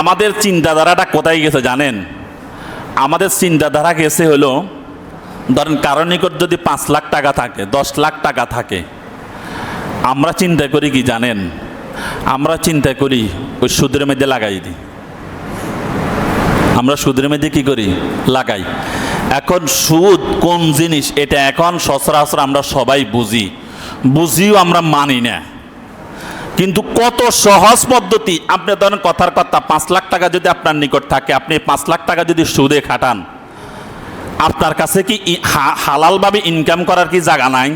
আমাদের চিন্তাধারাটা কোথায় গেছে জানেন? আমাদের চিন্তাধারা গেছে হলো, ধরেন কারও নিকট যদি পাঁচ লাখ টাকা থাকে, দশ লাখ টাকা থাকে, আমরা চিন্তা করি কি জানেন? আমরা চিন্তা করি ওই সুদের মধ্যে লাগাই দিই। আমরা সুদের মধ্যে কি করি? লাগাই। এখন সুদ কোন জিনিস? এটা এখন সচরাচর আমরা সবাই বুঝি। বুঝিও আমরা মানি না। কিন্তু কত সহজ পদ্ধতি? আপনি ধরেন কথার কথা, পাঁচ লাখ টাকা যদি আপনার নিকট থাকে, আপনি পাঁচ লাখ টাকা যদি সুদে খাটান, আপনার কাছে কি হালালভাবে ইনকাম করার কি জায়গা নাই?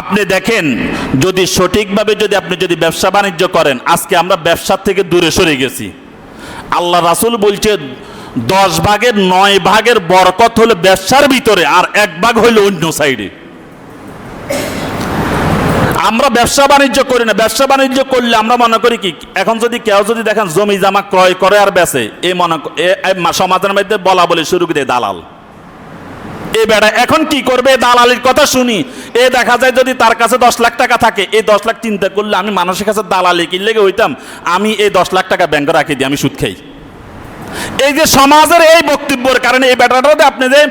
আপনি দেখেন, যদি সঠিকভাবে যদি আপনি যদি ব্যবসা বাণিজ্য করেন, আজকে আমরা ব্যবসার থেকে দূরে সরে গেছি। আল্লাহ রাসুল বলছে, দশ ভাগের নয় ভাগের বরকত হলো ব্যবসার ভিতরে, আর এক ভাগ হইল অন্য সাইডে আমরা ব্যবসা বাণিজ্য করি না। ব্যবসা বাণিজ্য করলে আমরা মনে করি কি, এখন যদি কেউ যদি দেখেন জমি জামা ক্রয় করে আর বেচে এই মনে এ- এ সমাজের মধ্যে বলা বলে শুরু করে দালাল। এই বেটা এখন কি করবে? দালালির কথা শুনি। এ দেখা যায় যদি তার কাছে দশ লাখ টাকা থাকে এই দশ লাখ চিন্তা করলে আমি মানুষের কাছে দালালি কিনলে হইতাম? আমি এই দশ লাখ টাকা ব্যাংকে রাখি দিই আমি সুদ খাই। এই যে সমাজের এই বক্তব্যের কারণে এই বেটাটা আপনি যে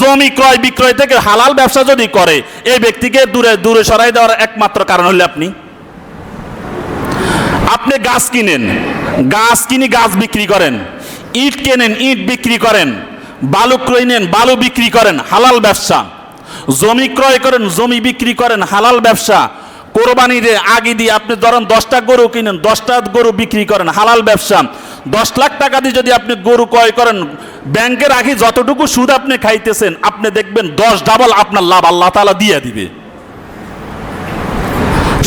জমি ক্রয় বিক্রয় থেকে হালাল ব্যবসা যদি করে, এই ব্যক্তিকে দূরে দূরে সরাই দেওয়ার একমাত্র কারণ হলে আপনি। আপনি গাছ কিনেন, গাছ কিনে গাছ বিক্রি করেন, ইট কেনেন, ইট বিক্রি করেন, বালু ক্রয় নেন বালু বিক্রি করেন, হালাল ব্যবসা। জমি ক্রয় করেন, জমি বিক্রি করেন, হালাল ব্যবসা। কোরবানিরে আগে দিয়ে আপনি ধরেন দশটা গরু কিনেন, দশটা গরু বিক্রি করেন, হালাল ব্যবসা। দশ লাখ টাকা দিয়ে যদি আপনি গরু ক্রয় করেন, ব্যাংকে রাখি যতটুকু সুদ আপনি খাইতেছেন, আপনি দেখবেন দশ ডাবল আপনার লাভ আল্লাহ তালা দিয়ে দিবে।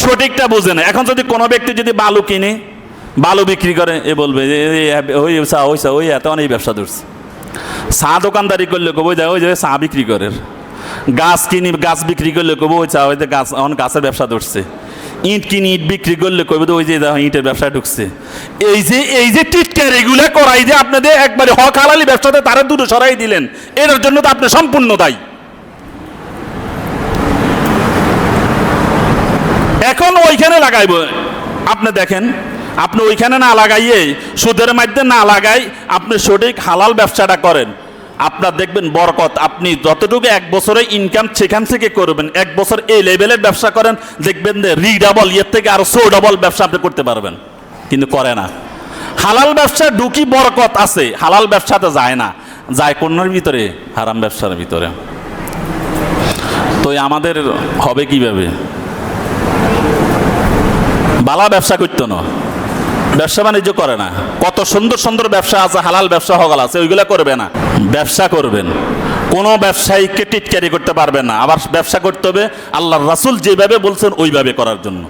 সঠিকটা বুঝে না এখন যদি কোনো ব্যক্তি যদি বালু কিনে, বালু বিক্রি করে, এ বলবে ওই চা ওই চা, ওই এত অনেক ব্যবসা ধরছে। চা দোকানদারি করলে কবো যায় ওই যে চা বিক্রি করে গাছ কিনি, গাছ বিক্রি করলে কবো, ওই চা, ওই গাছ, অন গাছের ব্যবসা ধরছে। ইট কিনি ইট বিক্রি করলে তো ওই যে ইটের ব্যবসা ঢুকছে। এই যে এই যে টিটকার এগুলো করাই যে আপনাদের একবারে হক হালালি ব্যবসাতে তারা দূরে সরাই দিলেন, এটার জন্য তো আপনি সম্পূর্ণ দায়ী। এখন ওইখানে লাগাইব। আপনি দেখেন, আপনি ওইখানে না লাগাইয়ে সুদের মধ্যে না লাগাই আপনি সঠিক হালাল ব্যবসাটা করেন। আপনার দেখবেন বরকত। আপনি যতটুকু এক বছরে ইনকাম সেখান থেকে করবেন, এক বছর এই লেভেলের ব্যবসা করেন, দেখবেন যে রি ডাবল ইয়ের থেকে আরও সো ডাবল ব্যবসা আপনি করতে পারবেন। কিন্তু করে না। হালাল ব্যবসা ঢুকি বরকত আছে, হালাল ব্যবসাতে যায় না। যায় কোনার ভিতরে, হারাম ব্যবসার ভিতরে। তো আমাদের হবে কীভাবে? বালা ব্যবসা করতো না। ব্যবসা বাণিজ্য করে না। কত সুন্দর সুন্দর ব্যবসা আছে, হালাল ব্যবসা হগাল আছে, ওইগুলো করবে না। ব্যবসা করবেন। কোনো ব্যবসায়ীকে টিট ক্যারি করতে পারবেন না। আবার ব্যবসা করতে হবে আল্লাহ রাসুল যেভাবে বলছেন, ওইভাবে করার জন্য।